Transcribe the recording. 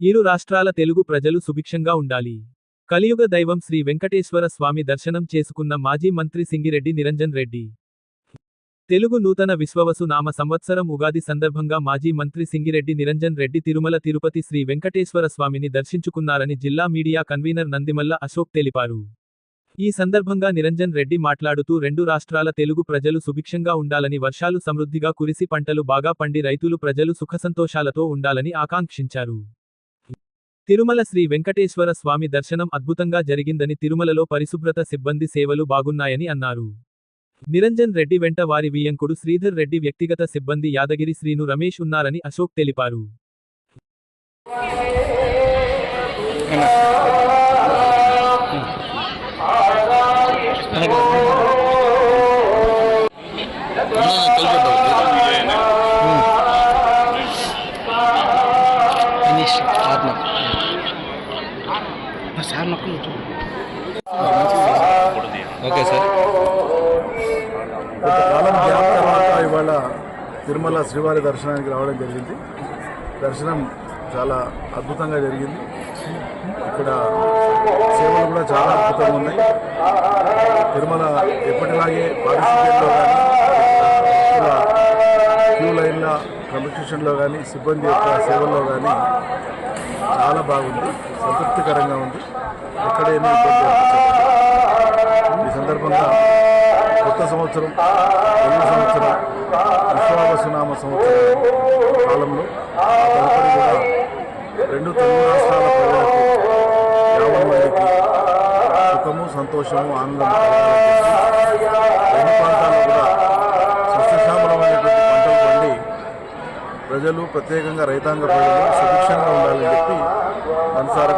ఇరు రాష్ట్రాల తెలుగు ప్రజలు సుభిక్షంగా ఉండాలి. కలియుగ దైవం శ్రీ వెంకటేశ్వర స్వామి దర్శనం చేసుకున్న మాజీ మంత్రి సింగిరెడ్డి నిరంజన్ రెడ్డి. తెలుగు నూతన విశ్వవసు నామ సంవత్సరం ఉగాది సందర్భంగా మాజీ మంత్రి సింగిరెడ్డి నిరంజన్ రెడ్డి తిరుమల తిరుపతి శ్రీ వెంకటేశ్వర స్వామిని దర్శించుకున్నారని జిల్లా మీడియా కన్వీనర్ నందిమల్ల అశోక్ తెలిపారు. ఈ సందర్భంగా నిరంజన్ రెడ్డి మాట్లాడుతూ రెండు రాష్ట్రాల తెలుగు ప్రజలు సుభిక్షంగా ఉండాలని వర్షాలు సమృద్ధిగా కురిసి పంటలు బాగా పండి రైతులు ప్రజలు సుఖసంతోషాలతో ఉండాలని ఆకాంక్షించారు. తిరుమల శ్రీ వెంకటేశ్వర స్వామి దర్శనం అద్భుతంగా జరిగిందని తిరుమలలో పరిశుభ్రత సిబ్బంది సేవలు బాగున్నాయని అన్నారు. నిరంజన్ రెడ్డి వెంట వారి వియంకుడు శ్రీధర్ రెడ్డి వ్యక్తిగత సిబ్బంది యాదగిరి శ్రీను రమేష్ ఉన్నారని అశోక్ తెలిపారు. ఆత్మ. సార్ నాకు ఓకే సార్. కొంతకాలం గ్యాప్ తర్వాత ఇవాళ తిరుమల శ్రీవారి దర్శనానికి రావడం జరిగింది. దర్శనం చాలా అద్భుతంగా జరిగింది. ఇక్కడ సేవలు కూడా చాలా అద్భుతంగా ఉన్నాయి. తిరుమల ఎప్పటిలాగే పారిశుద్ధ్యంలో క్రమశిక్షణలో కానీ సిబ్బంది యొక్క సేవల్లో కానీ చాలా బాగుంది. సంతృప్తికరంగా ఉంది. ఎక్కడైనా ఈ సందర్భంగా కొత్త సంవత్సరం రెండు సంవత్సరం విశ్వావసునామ సంవత్సరం కాలంలో తదుపరి కూడా రెండు తెలుగు రాష్ట్రాల ప్రజలకు మందికి సుఖము సంతోషము ఆనందం రెండు ప్రాంతాల్లో కూడా ప్రజలు ప్రత్యేకంగా రైతాంగ ప్రజలు సుభిక్షంగా ఉండాలని చెప్పి మనసారా